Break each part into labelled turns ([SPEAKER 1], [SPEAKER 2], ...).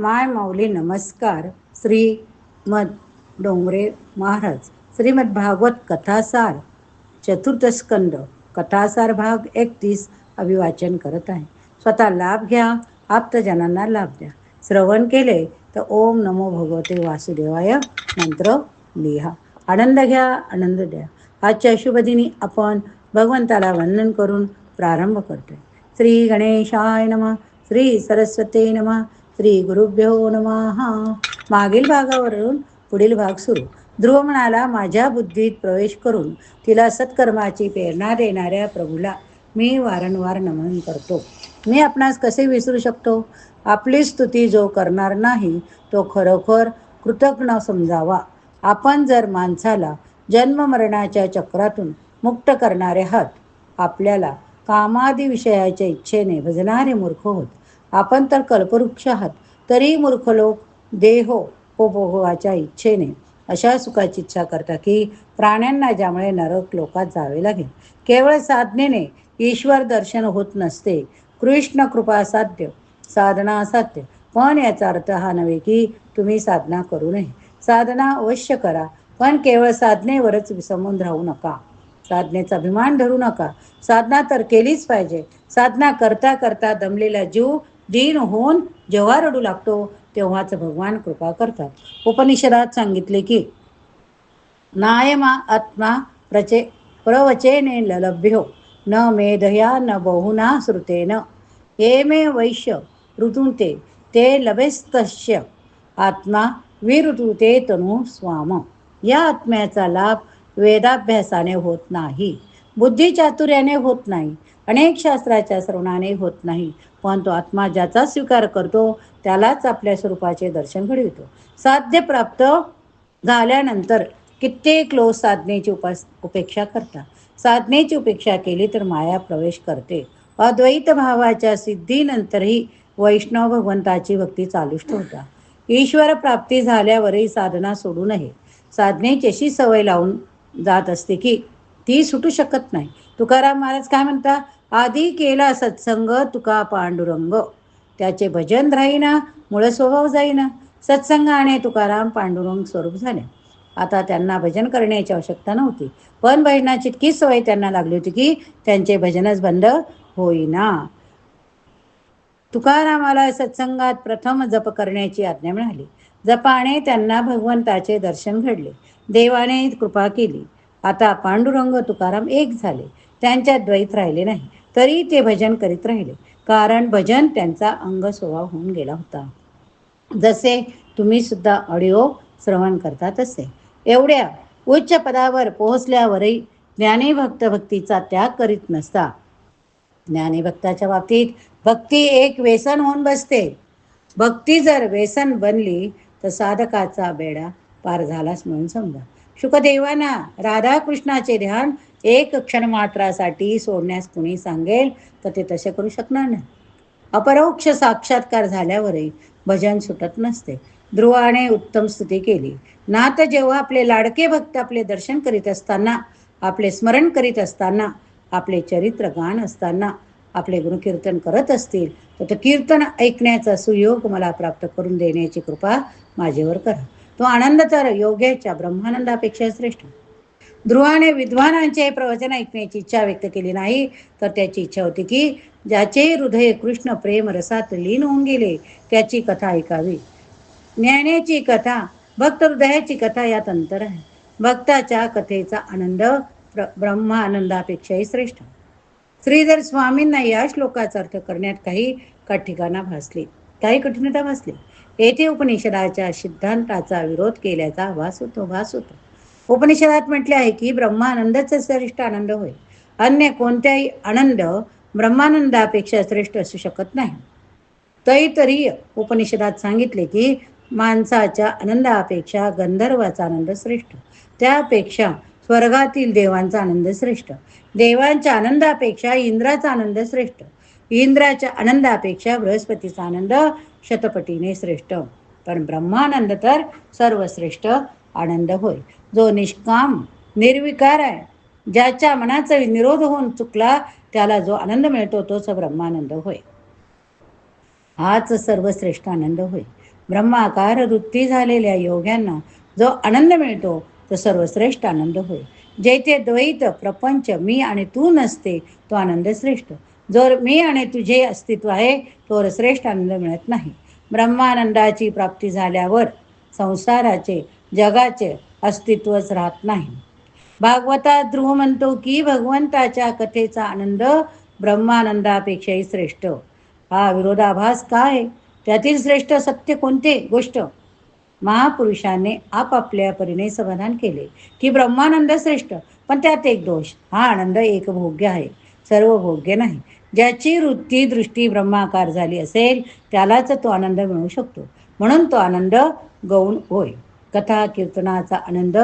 [SPEAKER 1] माय माऊली नमस्कार श्रीमद डोंगरे महाराज श्रीमद भागवत कथासार चतुर्थस्कंद कथासार भाग एकतीस अभिवाचन करत आहे. स्वतः लाभ घ्या आप्तजनांना लाभ द्या. श्रवण केले तर ओम नमो भगवते वासुदेवाय मंत्र लिहा. आनंद घ्या आनंद द्या. आजच्या शुभदिनी आपण भगवंताला वंदन करून प्रारंभ करतोय. श्री गणेशाय नमः श्री सरस्वती नमः श्री गुरुभ्यो नमः. मागील भागावरून पुढील भाग सुरू. ध्रुव म्हणाला माझ्या बुद्धीत प्रवेश करून तिला सत्कर्माची प्रेरणा देणाऱ्या प्रभूला मी वारंवार नमन करतो. मी आपणास कसे विसरू शकतो? आपली स्तुती जो करणार नाही तो खरोखर कृतज्ञ समजावा. आपण जर माणसाला जन्म मरणाच्या चक्रातून मुक्त करणारे आहात आपल्याला कामादी विषयाच्या इच्छेने भजणारे मूर्ख होत आपण तर कल्पवृक्ष आहात तरी मूर्ख लोक देहो उपभोगाच्या इच्छेने अशा सुखाची इच्छा करता की प्राण्यांना ज्यामुळे नरक लोकात जावे लागेल. केवळ साधनेने ईश्वर दर्शन होत नसते. कृष्ण कृपा साध्य साधना असाध्य. पण याचा अर्थ हा नव्हे की तुम्ही साधना करू नये. साधना अवश्य करा पण केवळ साधनेवरच विसंबून राहू नका. साधनेचा अभिमान धरू नका. साधना तर केलीच पाहिजे. साधना करता करता दमलेला जीव दीन होऊन जेव्हा रडू लागतो तेव्हाच भगवान कृपा करतात. उपनिषदात सांगितले की नायमा आत्मा प्रचे प्रवचेने ललभ्यो न मेधया न बहुना श्रुतेन. ये मे वैश्य ऋतुते ते लभेस्तस्य. आत्मा विऋतुते तनु स्वाम. या आत्म्याचा लाभ वेदाभ्यासाने होत नाही बुद्धिचातुर्याने होत नाही अनेक शास्त्राच्या श्रवणाने होत नाही पण तो आत्मा ज्याचा स्वीकार करतो त्यालाच आपल्या स्वरूपाचे दर्शन घडवितो. साध्य प्राप्त झाल्यानंतर कित्येक लोक साधनेची उपास उपेक्षा करतात. साधनेची उपेक्षा केली तर माया प्रवेश करते. अद्वैत भावाच्या सिद्धीनंतरही वैष्णव भगवंताची भक्ती चालूच ठेवता ईश्वर प्राप्ती झाल्यावरही साधना सोडू नये. साधनेची अशी सवय लावून जात असते की ती सुटू शकत नाही. तुकाराम महाराज काय म्हणता? आधी केला सत्संग तुका पांडुरंग. त्याचे भजन राहीना मूळ स्वभाव जाईना. सत्संगाने तुकाराम पांडुरंग स्वरूप झाले. आता त्यांना भजन करण्याची आवश्यकता नव्हती. पण भजनाची इतकी सवय त्यांना लागली होती की त्यांचे भजनच बंद होईना. तुकारामाला सत्संगात प्रथम जप करण्याची आज्ञा मिळाली. जपाने त्यांना भगवंताचे दर्शन घडले. देवाने कृपा केली. आता पांडुरंग तुकाराम एक झाले. त्यांच्यात द्वैत राहिले नाही. तरी ते भजन करीत राहिले. कारण भजन त्यांचा अंग स्वभाव होऊन गेला होता. जसे तुम्ही सुद्धा ऑडिओ श्रवण करता तसे. एवढ्या उच्च पदावर पोहोचल्यावरही ज्ञानी भक्त भक्तीचा त्याग करीत नसता. ज्ञानी भक्ताच्या बाबतीत भक्ती एक व्यसन होऊन बसते. भक्ती जर व्यसन बनली तर साधकाचा बेडा पार झालाच म्हणून समजा. शुकदेवांना राधाकृष्णाचे ध्यान एक क्षण मात्रासाठी सोडण्यास कुणी सांगेल तर ते तसे करू शकणार नाही. अपरोक्ष साक्षात्कार झाल्यावरही भजन सुटत नसते. ध्रुवाने उत्तम स्तुती केली. नात जेव्हा आपले लाडके भक्त आपले दर्शन करीत असताना आपले स्मरण करीत असताना आपले चरित्र गाण असताना आपले गुणकीर्तन करत असतील तर ते कीर्तन ऐकण्याचा सुयोग मला प्राप्त करून देण्याची कृपा माझ्यावर करा. तो आनंद तर योग्याच्या ब्रह्मानंदापेक्षा श्रेष्ठ ध्रुवाने विद्वानांचे प्रवचन ऐकण्याची इच्छा व्यक्त केली नाही तर त्याची इच्छा होती की ज्याचे हृदय कृष्ण प्रेम रसात लीन होऊन गेले त्याची कथा ऐकावी. ज्ञानाची कथा भक्त हृदयाची कथा यात अंतर आहे. भक्ताच्या कथेचा आनंद प्र ब्रह्मानंदापेक्षाही श्रेष्ठ. श्रीधर स्वामींना या श्लोकाचा अर्थ करण्यात काही कठिकाणा भासली. काही कठीणता भासली. येथे उपनिषदाच्या सिद्धांताचा विरोध केल्याचा भास होतो भास होतो. उपनिषदात म्हटले आहे की ब्रह्मानंदच श्रेष्ठ आनंद होय. अन्य कोणत्याही आनंद ब्रह्मानंदापेक्षा श्रेष्ठ असू शकत नाही. तैतरीय उपनिषदात सांगितले की माणसाच्या आनंदापेक्षा गंधर्वाचा आनंद श्रेष्ठ. त्यापेक्षा स्वर्गातील देवांचा आनंद श्रेष्ठ. देवांच्या आनंदापेक्षा इंद्राचा आनंद श्रेष्ठ. इंद्राच्या आनंदापेक्षा बृहस्पतीचा आनंद शतपटीने श्रेष्ठ. पण ब्रह्मानंद तर सर्वश्रेष्ठ आनंद होय. जो निष्काम निर्विकार आहे ज्याच्या मनाचा निरोध होऊन चुकला त्याला जो आनंद मिळतो तोच ब्रह्मानंद होय. हाच सर्वश्रेष्ठ आनंद होय. ब्रह्माकार वृत्ती झालेल्या योग्यांना जो आनंद मिळतो तो सर्वश्रेष्ठ आनंद होय. जेथे द्वैत प्रपंच मी आणि तू नसते तो आनंद श्रेष्ठ. जर मी आणि तुझे अस्तित्व आहे तोवर श्रेष्ठ आनंद मिळत नाही. ब्रह्मानंदाची प्राप्ती झाल्यावर संसाराचे जगाचे अस्तित्वच राहत नाही. भागवतात ध्रुव म्हणतो की भगवंताच्या कथेचा आनंद ब्रह्मानंदापेक्षाही श्रेष्ठ. हा विरोधाभास काय? त्यातील श्रेष्ठ सत्य कोणते? गोष्ट. महापुरुषाने आपापल्या परीने समाधान केले की ब्रह्मानंद श्रेष्ठ. पण त्यात एक दोष. हा आनंद एक भोग्य आहे. सर्व भोग्य नाही. ज्याची वृत्ती दृष्टी ब्रह्माकार झाली असेल त्यालाच तो आनंद मिळू शकतो. म्हणून तो आनंद गौण होय. कथा कीर्तनाचा आनंद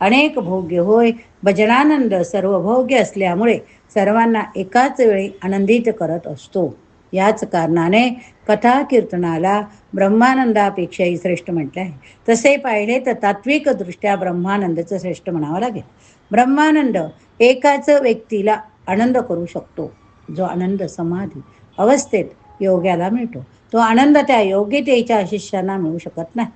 [SPEAKER 1] अनेक भोग्य होय. भजनानंद सर्व भोग्य असल्यामुळे सर्वांना एकाच वेळी आनंदित करत असतो. याच कारणाने कथा कीर्तनाला ब्रह्मानंदापेक्षाही श्रेष्ठ म्हटले आहे. तसे पाहिले तर तात्विक दृष्ट्या ब्रह्मानंदचं श्रेष्ठ म्हणावं लागेल. ब्रह्मानंद एकाच व्यक्तीला आनंद करू शकतो. जो आनंद समाधी अवस्थेत योग्याला मिळतो. तो आनंद त्या योग्यतेच्या शिष्यांना मिळू शकत नाही.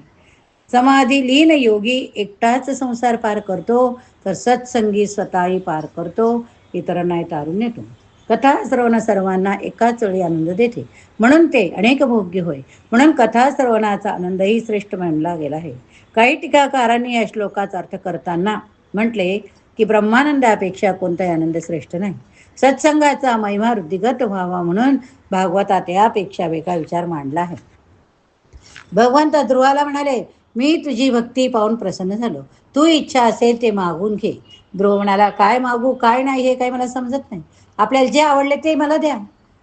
[SPEAKER 1] समाधी लीन योगी एकटाच संसार पार करतो तर सत्संगी स्वतःही पार करतो इतरांनाही तारून नेतो कथा श्रवण सर्वांना एकाच वेळी आनंद देते. म्हणून ते अनेक भोग्य होय. म्हणून कथा श्रवणाचा आनंदही श्रेष्ठ मानला गेला आहे. काही टीकाकारांनी या श्लोकाचा अर्थ करताना म्हटले की ब्रह्मानंदापेक्षा कोणताही आनंद श्रेष्ठ नाही. सत्संगाचा महिमा वृद्धिगत व्हावा म्हणून भागवतात यापेक्षा वेगळा विचार मांडला आहे. भगवंत ध्रुवाला म्हणाले मी तुझी भक्ती पाहून प्रसन्न झालो. तू इच्छा असेल ते मागून घे. द्रोवणाला काय मागू काय नाही हे काही मला समजत नाही. आपल्याला जे आवडले ते मला द्या.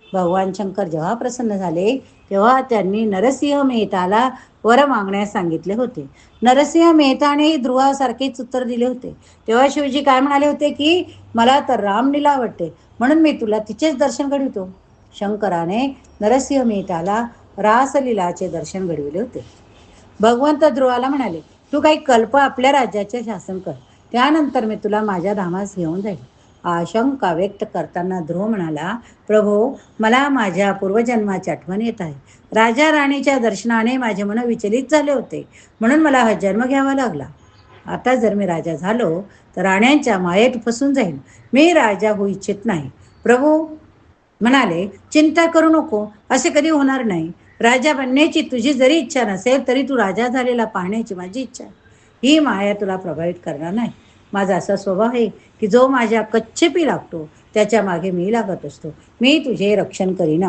[SPEAKER 1] भगवान शंकर जेव्हा प्रसन्न झाले तेव्हा त्यांनी नरसिंह मेहताला वर मागण्यास सांगितले होते. नरसिंह मेहताने ध्रुवासारखेच उत्तर दिले होते. तेव्हा शिवजी काय म्हणाले होते की मला तर रामलीला आवडते. म्हणून मी तुला तिचेच दर्शन घडवितो. शंकराने नरसिंह मेहताला रासलीलाचे दर्शन घडविले होते. भगवंत ध्रुवाला म्हणाले तू काही कल्प आपल्या राज्याचे शासन कर. त्यानंतर मी तुला माझ्या धामास घेऊन जाईल आशंका व्यक्त करताना ध्रुव म्हणाला प्रभो मला माझ्या पूर्वजन्माची आठवण येत आहे. राजा राणीच्या दर्शनाने माझे मन विचलित झाले होते. म्हणून मला हा जन्म घ्यावा लागला. आता जर मी राजा झालो तर राण्यांच्या मायेत फसून जाईल मी राजा होऊ इच्छित नाही. प्रभू म्हणाले चिंता करू नको. असे कधी होणार नाही. राजा बनण्याची तुझी जरी इच्छा नसेल तरी तू राजा झालेला पाहण्याची माझी इच्छा ही माया तुला प्रभावित करणार नाही. माझा असा स्वभाव आहे की जो माझ्या कच्छपी लागतो त्याच्यामागे मी लागत असतो. मी तुझे रक्षण करीन.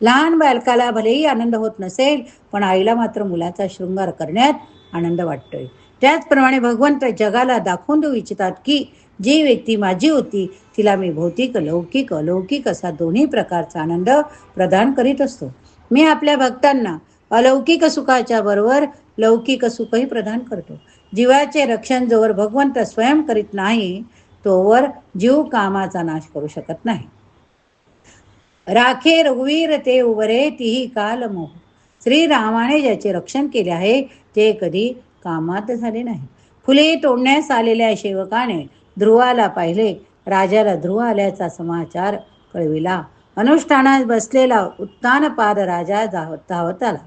[SPEAKER 1] लहान बालकाला भलेही आनंद होत नसेल पण आईला मात्र मुलाचा शृंगार करण्यात आनंद वाटतोय. त्याचप्रमाणे भगवंत जगाला दाखवून देऊ इच्छितात की जी व्यक्ती माझी होती तिला मी भौतिक लौकिक अलौकिक असा दोन्ही प्रकारचा आनंद प्रदान करीत असतो. मी आपल्या भक्तांना अलौकिक सुखाच्या बरोबर लौकिक सुखही प्रदान करतो. जीवाचे रक्षण जोवर भगवंत स्वयं करीत नाही तोवर जीव कामाचा नाश करू शकत नाही. राखे रघुवीर ते उभरे तीही काल मोह. श्रीरामाने ज्याचे रक्षण केले आहे ते कधी कामात झाले नाही. फुले तोडण्यास आलेल्या सेवकाने ध्रुवाला पाहिले. राजाला ध्रुव आल्याचा समाचार कळविला. अनुष्ठानात बसलेला उत्तानपाद राजा धावत धावत आला.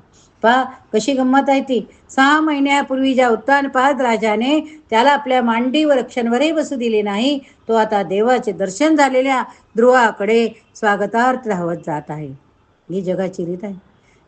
[SPEAKER 1] पा कशी गंमत आहे ती? सहा महिन्यापूर्वी ज्या उत्तानपाद राजाने त्याला आपल्या मांडी व रक्षांवरही बसू दिले नाही तो आता देवाचे दर्शन झालेल्या ध्रुवाकडे स्वागतार्थ धावत जात आहे. ही जगाची रीत आहे.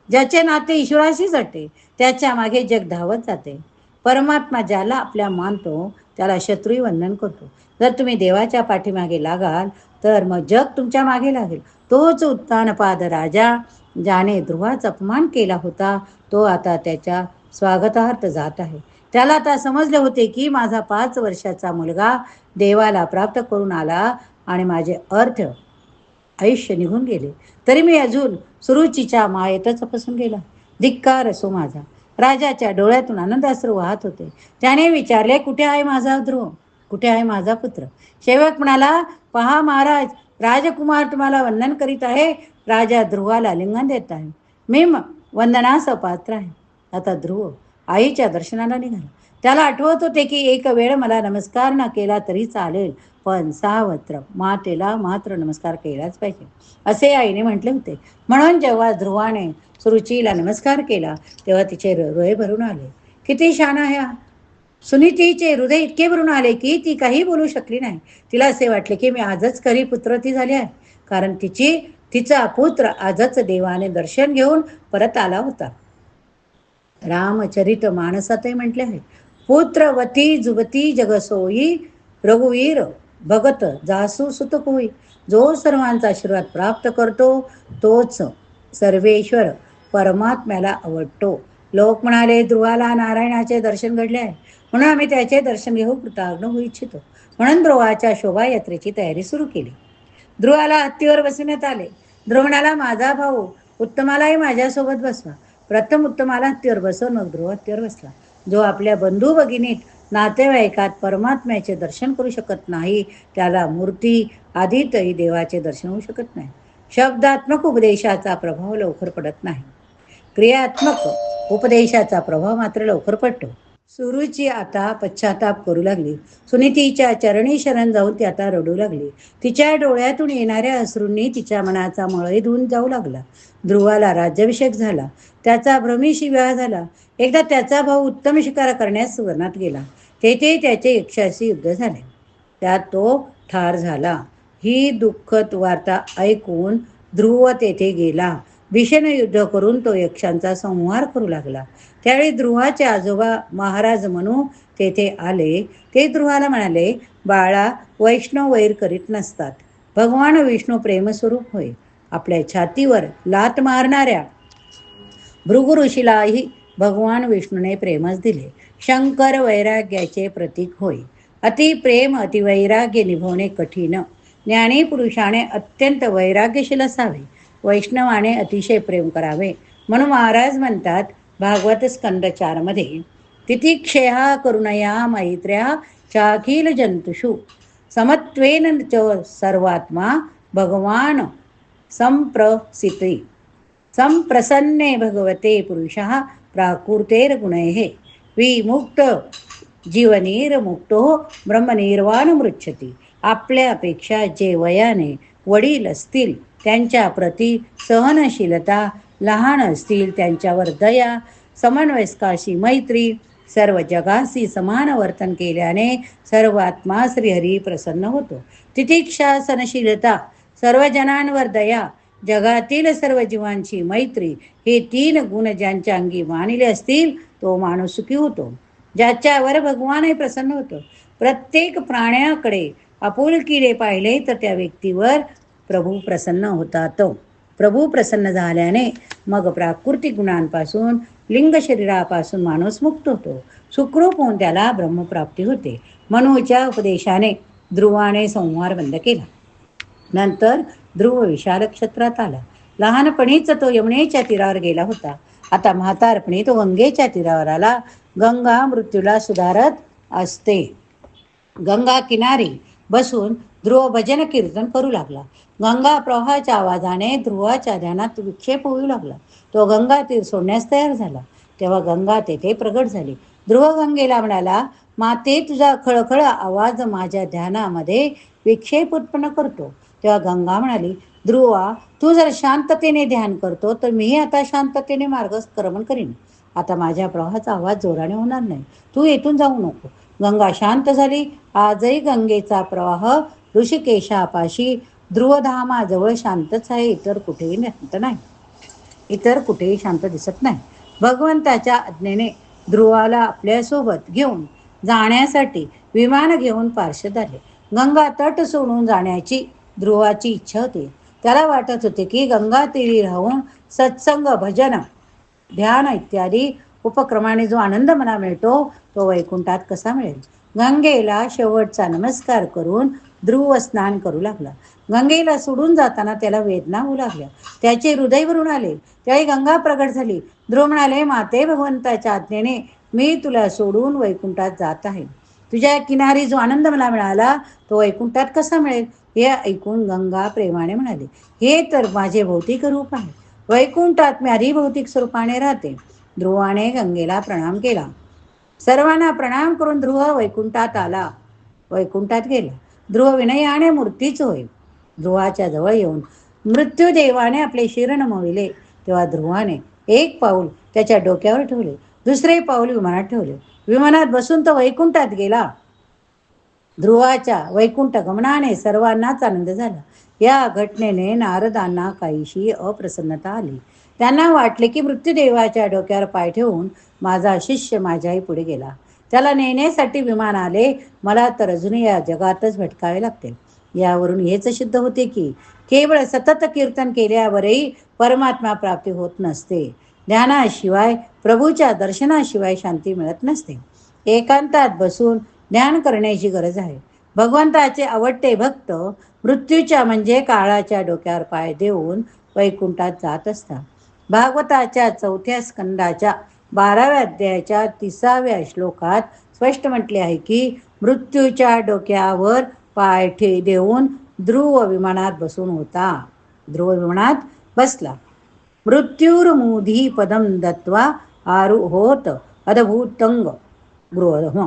[SPEAKER 1] ज्याचे नाते ईश्वराशी जाते त्याच्यामागे जग धावत जाते. परमात्मा ज्याला आपल्या मानतो त्याला शत्रुही वंदन करतो. जर तुम्ही देवाच्या पाठीमागे लागाल तर मग जग तुमच्या मागे लागेल. तोच उत्तानपाद राजा ज्याने ध्रुवाचा अपमान केला होता तो आता त्याच्या स्वागतार्थ जात आहे. त्याला आता समजले होते की माझा पाच वर्षाचा मुलगा देवाला प्राप्त करून आला आणि माझे अर्थ आयुष्य निघून गेले. तरी मी अजून सुरुचीच्या मायेतच फसून गेला. धिक्कार असो माझा. राजाच्या डोळ्यातून आनंदास्त्र वाहत होते. त्याने विचारले कुठे आहे माझा ध्रुव? कुठे आहे माझा पुत्र? सेवक म्हणाला पहा महाराज राजकुमार तुम्हाला वंदन करीत आहे. राजा ध्रुवाला लिंगन देत आहे. मी वंदनास पात्र आहे. आता ध्रुव आईच्या दर्शनाला निघाला. त्याला आठवत होते की एक वेळ मला नमस्कार न केला तरी चालेल पण सावत्र मातेला मात्र नमस्कार केलाच पाहिजे असे आईने म्हटले होते. म्हणून जेव्हा ध्रुवाने सुरुचीला नमस्कार केला तेव्हा तिचे हृदय भरून आले. किती शान आहे हा! सुनीतीचे हृदय इतके भरून आले की ती काही बोलू शकली नाही. तिला असे वाटले की मी आजच खरी पुत्र ती झाली आहे. कारण तिची तिचा पुत्र आजच देवाने दर्शन घेऊन परत आला होता. रामचरित मानसातही म्हटले आहे. पुत्रवती जुबती जगसोई रघुवीर भगत जासू सुतकोई. जो सर्वांचा आशीर्वाद प्राप्त करतो तोच सर्वेश्वर परमात्म्याला आवडतो. लोक म्हणाले ध्रुवाला नारायणाचे दर्शन घडले आहे. म्हणून आम्ही त्याचे दर्शन घेऊ कृताग्न होऊ इच्छितो. म्हणून ध्रुवाच्या शोभायात्रेची तयारी सुरू केली. ध्रुवाला हत्तीवर बसविण्यात आले. ध्रुवणाला माझा भाऊ उत्तमालाही माझ्यासोबत बसवा. प्रथम उत्तमाला हत्तीवर बसव मग ध्रुव हत्तीवर बसला. जो आपल्या बंधू भगिनीत नातेवाईकात परमात्म्याचे दर्शन करू शकत नाही त्याला मूर्ती आधीतही देवाचे दर्शन होऊ शकत नाही. शब्दात्मक उपदेशाचा प्रभाव लवकर पडत नाही. क्रियात्मक उपदेशाचा प्रभाव मात्र लवकर पडतो. सुरुची आता पश्चाताप करू लागली. सुनीतीच्या चरणी शरण जाऊन ती आता रडू लागली. तिच्या डोळ्यातून येणाऱ्या अश्रूंनी तिच्या मनाचा मळई धुवून जाऊ लागला. ध्रुवाला राज्याभिषेक झाला. त्याचा भ्रमीशी विवाह झाला. एकदा त्याचा भाऊ उत्तम शिकार करण्यास सुवर्णात गेला. तेथे त्याचे यक्षाशी युद्ध झाले. त्यात तो ठार झाला. ही दुःखद वार्ता ऐकून ध्रुव तेथे गेला. भीषण युद्ध करून तो यक्षांचा संहार करू लागला. त्यावेळी ध्रुवाचे आजोबा महाराज म्हणू तेथे आले. ते ध्रुवाला म्हणाले बाळा वैष्णव वैर करीत नसतात. भगवान विष्णू प्रेमस्वरूप होय. आपल्या छातीवर लात मारणाऱ्या भृगु ऋषीलाही भगवान विष्णूने प्रेमच दिले. शंकर वैराग्याचे प्रतीक होय. अति प्रेम अतिवैराग्य निभवणे कठीण. ज्ञानी पुरुषाने अत्यंत वैराग्यशील असावे. वैष्णवाने अतिशय प्रेम करावे. म्हणून महाराज म्हणतात भागवत स्कंद चारमध्ये तिथिक्षया करुणया मैत्र्या चाखील जंतुषु. समत्वेन च सर्वात्मा भगवान संप्रसिते. संप्रसन्ने भगवते पुरुषः प्राकृतेर्गुणैः. विमुक्त जीवनीर्मुक्तो ब्रह्मनिर्वाण मृच्छती आपल्यापेक्षा जे वयाने वडील असतील त्यांच्या प्रती सहनशीलता लहान असतील त्यांच्यावर दया समन्वयस्काशी मैत्री सर्व जगाशी समान वर्तन केल्याने सर्व आत्मा श्रीहरी प्रसन्न होतो. तितिक्षा सनशीलता सर्व जनांवर दया जगातील सर्व जीवांची मैत्री हे तीन गुण ज्यांच्या अंगी मानिले असतील तो माणूस सुखी होतो ज्याच्यावर भगवानही प्रसन्न होतो. प्रत्येक प्राण्याकडे आपुलकीने पाहिले तर त्या व्यक्तीवर प्रभू प्रसन्न होतात प्रभू प्रसन्न झाल्याने मग प्राकृतिक गुणांपासून लिंग शरीरापासून माणूस मुक्त होतो. सुखरूप होऊन त्याला ब्रह्मप्राप्ती होते. मनूच्या उपदेशाने ध्रुवाने संहार बंद केला. नंतर ध्रुव विशाल क्षेत्रात आला. लहानपणीच तो यमुनेच्या तीरावर गेला होता. आता म्हातारपणी तो गंगेच्या तीरावर आला. गंगा मृत्यूला सुधारत असते. गंगा किनारी बसून ध्रुव भजन कीर्तन करू लागला. गंगा प्रवाहाच्या आवाजाने ध्रुवाच्या ध्यानात विक्षेप होऊ लागला. तो गंगा तीर सोडण्यास तयार झाला. तेव्हा गंगा तेथे प्रगट झाली. ध्रुव गंगेला म्हणाला माते तुझा खळखळ आवाज माझ्या ध्यानामध्ये विक्षेप उत्पन्न करतो. तेव्हा गंगा म्हणाली ध्रुवा तू जर शांततेने ध्यान करतो तर मीही आता शांततेने मार्गक्रमण करीन. आता माझ्या प्रवाहाचा आवाज जोराने होणार नाही. तू येथून जाऊ नको. गंगा शांत झाली. आजही गंगेचा प्रवाह ऋषिकेशापाशी ध्रुवधामाजवळ शांतच आहे. इतर कुठेही शांत नाही. इतर कुठेही शांत दिसत नाही. भगवंताच्या आज्ञेने ध्रुवाला आपल्यासोबत घेऊन जाण्यासाठी विमान घेऊन पार्श्वद आले गंगा तट सोडून जाण्याची ध्रुवाची इच्छा होती. त्याला वाटत होते की गंगा तीरी राहून सत्संग भजन ध्यान इत्यादी उपक्रमाने जो आनंद मला मिळतो तो वैकुंठात कसा मिळेल? गंगेला शेवटचा नमस्कार करून ध्रुव स्नान करू लागला. गंगेला सोडून जाताना त्याला वेदना होऊ लागल्या. त्याचे हृदय भरून आले. त्यावेळी गंगा प्रगट झाली. ध्रुव म्हणाले माते भगवंताच्या आज्ञेने मी तुला सोडून वैकुंठात जात आहे. तुझ्या किनारी जो आनंद मला मिळाला तो वैकुंठात कसा मिळेल? हे ऐकून गंगा प्रेमाने म्हणाले हे तर माझे भौतिक रूप आहे. वैकुंठात मी अधिभौतिक स्वरूपाने राहते. ध्रुवाने गंगेला प्रणाम केला. सर्वांना प्रणाम करून ध्रुव वैकुंठात आला. वैकुंठात गेला. ध्रुव विनयाने मूर्तीच होय ध्रुवाच्या जवळ येऊन मृत्यूदेवाने आपले शिरण मोविले. तेव्हा ध्रुवाने एक पाऊल त्याच्या डोक्यावर ठेवले. दुसरे पाऊल विमानात ठेवले. विमानात बसून तो वैकुंठात गेला. ध्रुवाच्या वैकुंठ गमनाने सर्वांनाच आनंद झाला. या घटनेने नारदांना काहीशी अप्रसन्नता आली. त्यांना वाटले की मृत्यूदेवाच्या डोक्यावर पाय ठेवून माझा शिष्य माझ्याही पुढे गेला. त्याला नेण्यासाठी विमान आले. मला तर अजूनही या जगातच भटकावे लागते. यावरून हेच सिद्ध होते की केवळ सतत कीर्तन केल्यावरही परमात्मा प्राप्ती होत नसते. ज्ञानाशिवाय प्रभूच्या दर्शनाशिवाय शांती मिळत नसते. एकांतात बसून ध्यान करण्याची गरज आहे. भगवंताचे आवडते भक्त मृत्यूच्या म्हणजे काळाच्या डोक्यावर पाय देऊन वैकुंठात जात असतात. भागवताच्या चौथ्या स्कंदाच्या बाराव्या अध्यायाच्या तिसाव्या श्लोकात स्पष्ट म्हटले आहे की मृत्यूच्या डोक्यावर पायठे देऊन ध्रुव विमानात बसून होता. ध्रुव विमानात बसला. मृत्यूर्मुधी पदम दत्वा आरुहोत अदभूतंग गृह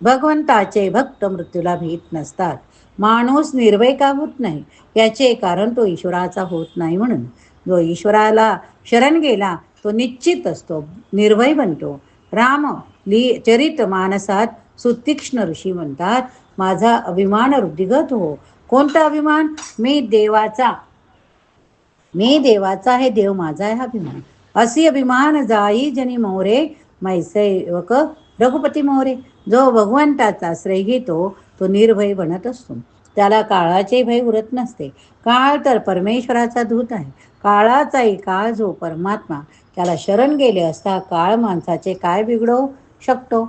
[SPEAKER 1] भगवंताचे भक्त मृत्यूला भीत नसतात. माणूस निर्भय का होत नाही? याचे कारण तो ईश्वराचा होत नाही म्हणून. जो ईश्वराला शरण गेला तो निश्चित असतो निर्भय बनतो. राम ली चरित मानसात सुतीक्ष्ण ऋषी म्हणतात माझा अभिमान वृद्धिगत हो. कोणता अभिमान? मी देवाचा. मी देवाचा आहे देव माझा आहे अभिमान. असी अभिमान जाई जनी मोरे मैसेवक रघुपती मोरे. जो भगवंताचा आश्रय घेतो तो निर्भय बनत असतो. त्याला काळाचे भय उरत नसते. काळ तर परमेश्वराचा दूत आहे. काळाचाही काळ जो परमात्मा त्याला शरण गेले असता काळ माणसाचे काय बिघडवू शकतो?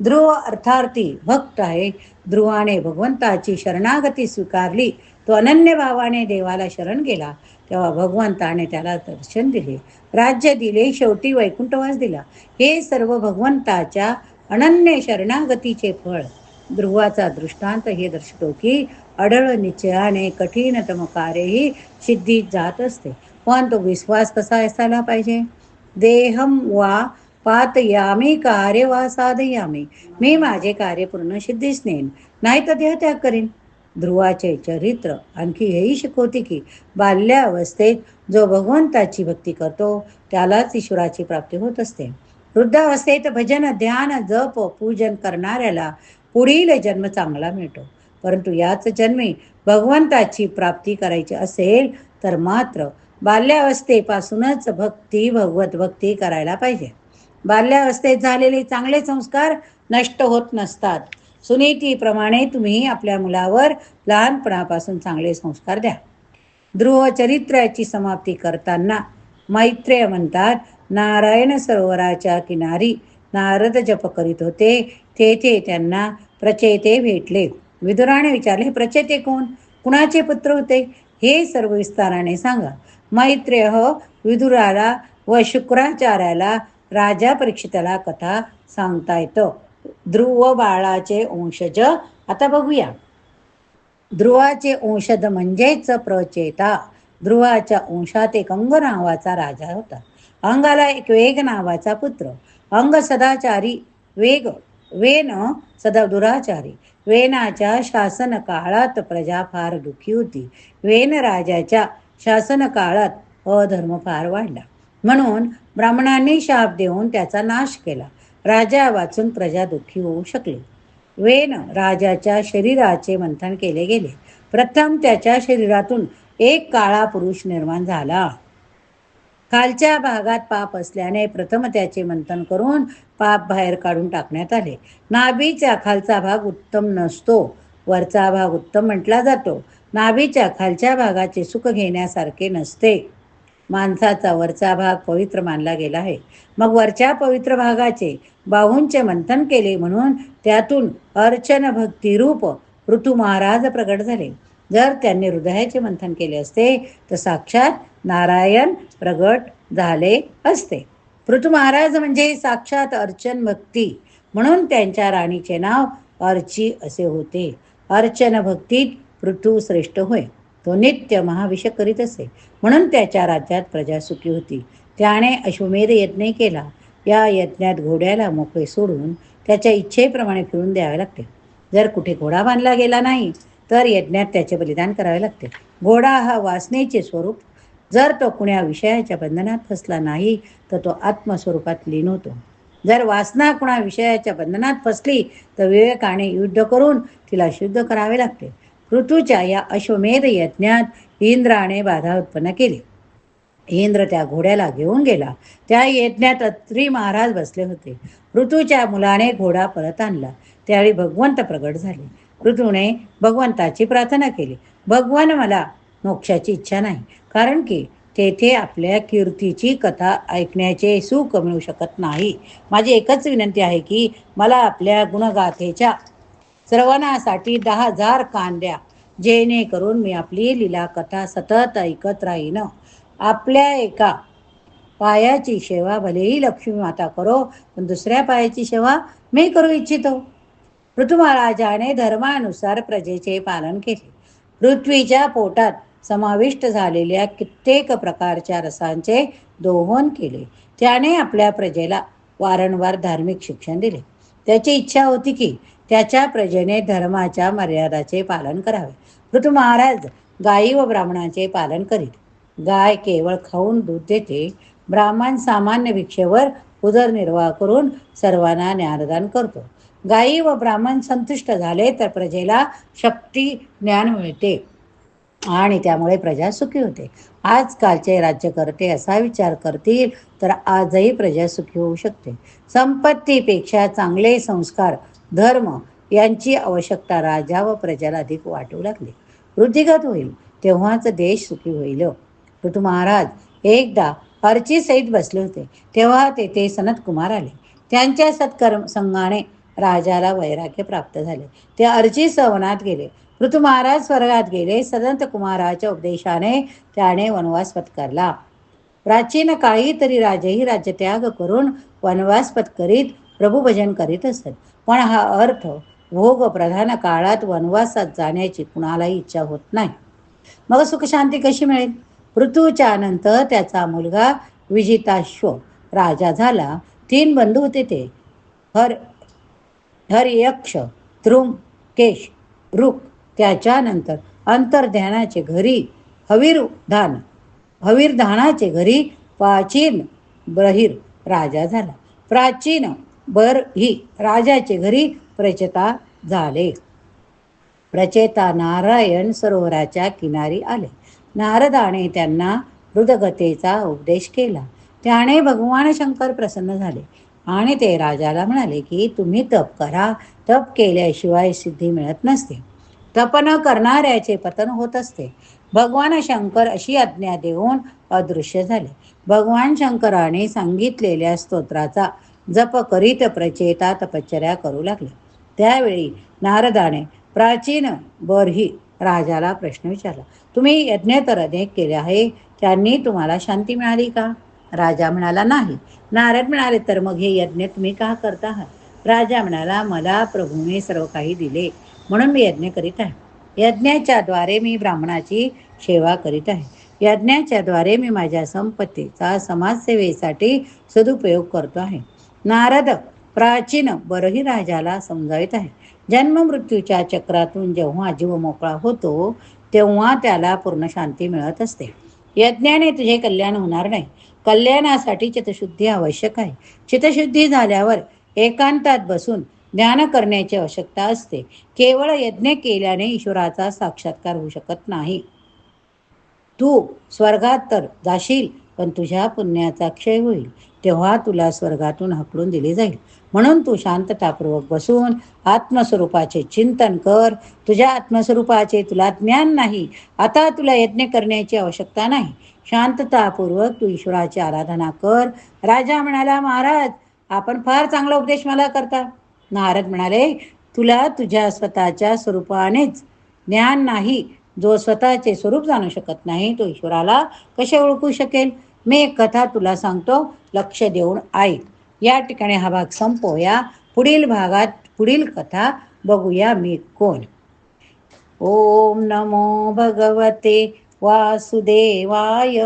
[SPEAKER 1] ध्रुव अर्थार्थी भक्त आहे. ध्रुवाने भगवंताची शरणागती स्वीकारली. तो अनन्य भावाने देवाला शरण गेला. तेव्हा भगवंताने त्याला दर्शन दिले. राज्य दिले. शेवटी वैकुंठवास दिला. हे सर्व भगवंताच्या अनन्य शरणागतीचे फळ. ध्रुवाचा दृष्टांत हे दर्शतो की अडळ निश्चयाने कठीणतम कार्यही सिद्धीत जात असते. पण तो विश्वास कसा असायला पाहिजे? देहम वा पातयामी कार्य वा साधयामी. मी माझे कार्य पूर्ण सिद्धीच नेन नाही तर देहत्याग करीन. ध्रुवाचे चरित्र आणखी हेही शिकवते की बाल्यावस्थेत जो भगवंताची भक्ती करतो त्यालाच ईश्वराची प्राप्ती होत असते. वृद्धावस्थेत भजन ध्यान जप पूजन करणाऱ्याला पुढील जन्म चांगला मिळतो. परंतु याच जन्मी भगवंताची प्राप्ती करायची असेल तर मात्र बाल्यावस्थेपासूनच भक्ती भगवत भक्ती करायला पाहिजे. बाल्यावस्थेत झालेले चांगले संस्कार नष्ट होत नसतात. सुनीतीप्रमाणे तुम्ही आपल्या मुलावर लहानपणापासून चांगले संस्कार द्या. ध्रुव चरित्राची समाप्ती करताना मैत्रेय म्हणतात नारायण सरोवराच्या किनारी नारद जप करीत होते. तेथे त्यांना प्रचेते भेटले. विदुराने विचारले प्रचेते कोण? कुणाचे पुत्र होते? हे सर्व विस्ताराने सांगा. मैत्रेय हो, विदुराला व शुक्राचार्याला राजा परीक्षिताला कथा सांगता येतं. ध्रुव बाळाचे वंशज आता बघूया. ध्रुवाचे वंशज म्हणजेच प्रचेता. ध्रुवाच्या वंशात एक अंग नावाचा राजा होता. अंगाला एक वेग नावाचा पुत्र. अंग सदाचारी वेग वेन सदा दुराचारी. वेनाच्या शासन काळात प्रजा फार दुःखी होती. वेन राजाच्या शासन काळात अधर्म फार वाढला. म्हणून ब्राह्मणांनी शाप देऊन त्याचा नाश केला. राजा वाचून प्रजा दुःखी होऊ शकली. वेन राजाच्या शरीराचे मंथन केले गेले. प्रथम त्याच्या शरीरातून एक काळा पुरुष निर्माण झाला. खालच्या भागात पाप असल्याने प्रथम त्याचे मंथन करून पाप बाहेर काढून टाकण्यात आले. नाभीचा खालचा भाग उत्तम नसतो. वरचा भाग उत्तम म्हटला जातो. नाभीच्या खालच्या भागाचे सुख घेण्यासारखे नसते. माणसाचा वरचा भाग पवित्र मानला गेला आहे. मग वरच्या पवित्र भागाचे बाहूंचे मंथन केले म्हणून त्यातून अर्चन भक्तिरूप ऋतू महाराज प्रगट झाले. जर त्यांनी हृदयाचे मंथन केले असते तर साक्षात नारायण प्रगट झाले असते. पृथू महाराज म्हणजे साक्षात अर्चन भक्ती म्हणून त्यांच्या राणीचे नाव अर्ची असे होते. अर्चन भक्तीत पृथू श्रेष्ठ होय. तो नित्य महाभिषेक करीत असे. म्हणून त्याच्या राज्यात प्रजा सुखी होती. त्याने अश्वमेध यज्ञ केला. या यज्ञात घोड्याला मोकळे सोडून त्याच्या इच्छेप्रमाणे फिरून द्यावे लागते. जर कुठे घोडा बांधला गेला नाही तर यज्ञात त्याचे बलिदान करावे लागते. घोडा हा वासनेचे स्वरूप जर तो कुण्या विषयाच्या बंधनात फसला नाही तर तो आत्मस्वरूपात लीन होतो जर वासना कुणा विषयाच्या बंधनात फसली तर विवेकाने युद्ध करून तिला शुद्ध करावे लागते. ऋतूच्या या अश्वमेध यज्ञात इंद्राने बाधा उत्पन्न केली. इंद्र त्या घोड्याला घेऊन गेला. त्या यज्ञात अत्री महाराज बसले होते. ऋतूच्या मुलाने घोडा परत आणला. त्यावेळी भगवंत प्रगट झाले. ऋतूने भगवंताची प्रार्थना केली. भगवान मला मोक्षाची इच्छा नाही. कारण की तेथे आपल्या कीर्तीची कथा ऐकण्याचे सुख मिळू शकत नाही. माझी एकच विनंती आहे की मला आपल्या गुणगाथेच्या श्रवणासाठी दहा हजार कान द्या जेणेकरून मी आपली लीला कथा सतत ऐकत राहीन. आपल्या एका पायाची सेवा भलेही लक्ष्मी माता करो पण दुसऱ्या पायाची सेवा मी करू इच्छितो. ऋतुमहाराजाने धर्मानुसार प्रजेचे पालन केले. पृथ्वीच्या पोटात समाविष्ट झालेल्या कित्येक प्रकारच्या रसांचे दोहन केले. त्याने आपल्या प्रजेला वारंवार धार्मिक शिक्षण दिले. त्याची इच्छा होती की त्याच्या प्रजेने धर्माच्या मर्यादाचे पालन करावे. ऋतू महाराज गायी व ब्राह्मणाचे पालन करीत. गाय केवळ खाऊन दूध देते ब्राह्मण सामान्य भिक्षेवर उदरनिर्वाह करून सर्वांना ज्ञानदान करतो. गायी व ब्राह्मण संतुष्ट झाले तर प्रजेला शक्ती ज्ञान मिळते. आणि त्यामुळे प्रजा सुखी होते. आजकालचे राज्यकर्ते असा विचार करतील तर आजही प्रजा सुखी होऊ शकते. संपत्तीपेक्षा चांगले संस्कार धर्म यांची आवश्यकता राजा व प्रजाला अधिक वाटू लागली. वृद्धिगत होईल तेव्हाच देश सुखी होईल. ऋतू महाराज एकदा अर्ची सहित बसले होते. तेव्हा तेथे सनत कुमार आले. त्यांच्या सत्कर्म संघाने राजाला वैराग्य प्राप्त झाले. ते अर्ची सवनात गेले. ऋतू महाराज स्वर्गात गेले. सदंत कुमाराच्या उपदेशाने त्याने वनवास पत्करला. प्राचीन काळी तरी राजेही राज्यत्याग करून वनवास पत्करीत प्रभुभजन करीत असत. पण हा अर्थ भोग प्रधान काळात वनवासात जाण्याची कुणालाही इच्छा होत नाही. मग सुखशांती कशी मिळेल? ऋतूच्या नंतर त्याचा मुलगा विजिताश्व राजा झाला. तीन बंधू होते ते. हर हरियक्ष केश रुक त्याच्यानंतर अंतर्ध्यानाचे घरी हवीरधान हवीरधानाचे घरी प्राचीन बहिर राजा झाला. प्राचीन बर ही राजाचे घरी प्रचेता झाले. प्रचेता नारायण सरोवराच्या किनारी आले. नारदाने त्यांना हृदगतेचा उपदेश केला. त्याने भगवान शंकर प्रसन्न झाले आणि ते राजाला म्हणाले की तुम्ही तप करा. तप केल्याशिवाय सिद्धी मिळत नसते. तपन करणाऱ्याचे पतन होत असते. भगवान शंकर अशी आज्ञा देऊन अदृश्य झाले. भगवान शंकराने सांगितलेल्या स्तोत्राचा जप करीत प्रचेता तपश्चर्या करू लागले. त्यावेळी नारदाने प्राचीन बरही राजाला प्रश्न विचारला तुम्ही यज्ञ तर अनेक केले आहे त्यांनी तुम्हाला शांती मिळाली का? राजा म्हणाला नाही. नारद म्हणाले तर मग हे यज्ञ तुम्ही का करता आहात? राजा म्हणाला मला प्रभूने सर्व काही दिले म्हणून मी यज्ञ करीत आहे. यज्ञाच्या द्वारे मी ब्राह्मणाची सेवा करीत आहे. यज्ञाच्या द्वारे मी माझ्या संपत्तीचा समाजसेवेसाठी सदुपयोग करतो आहे. नारद प्राचीन बरही राजाला समजावित आहे. जन्म मृत्यूच्या चक्रातून जेव्हा जीव मोकळा होतो तेव्हा त्याला पूर्ण शांती मिळत असते. यज्ञाने तुझे कल्याण होणार नाही. कल्याणासाठी चितशुद्धी आवश्यक आहे. चितशुद्धी झाल्यावर एकांतात बसून ध्यान करण्याची आवश्यकता असते. केवळ यज्ञ केल्याने ईश्वराचा साक्षात्कार होऊ शकत नाही. तू स्वर्गात तर जाशील पण तुझ्या पुण्याचा क्षय होईल. तेव्हा तुला स्वर्गातून हकलून दिले जाईल. म्हणून तू शांततापूर्वक बसून आत्मस्वरूपाचे चिंतन कर. तुझ्या आत्मस्वरूपाचे तुला ज्ञान नाही. आता तुला यज्ञ करण्याची आवश्यकता नाही. शांततापूर्वक तू ईश्वराची आराधना कर. राजा म्हणाला महाराज आपण फार चांगला उपदेश मला करता. नारद म्हणाले तुला तुझ्या स्वतःच्या स्वरूपानेच ज्ञान नाही जो स्वतःचे स्वरूप जाणू शकत नाही तो ईश्वराला कसे ओळखू शकेल? मी एक कथा तुला सांगतो लक्ष देऊन ऐक. या ठिकाणी हा भाग संपवूया. पुढील भागात पुढील कथा बघूया मी कोण. ओम नमो भगवते वासुदेवाय.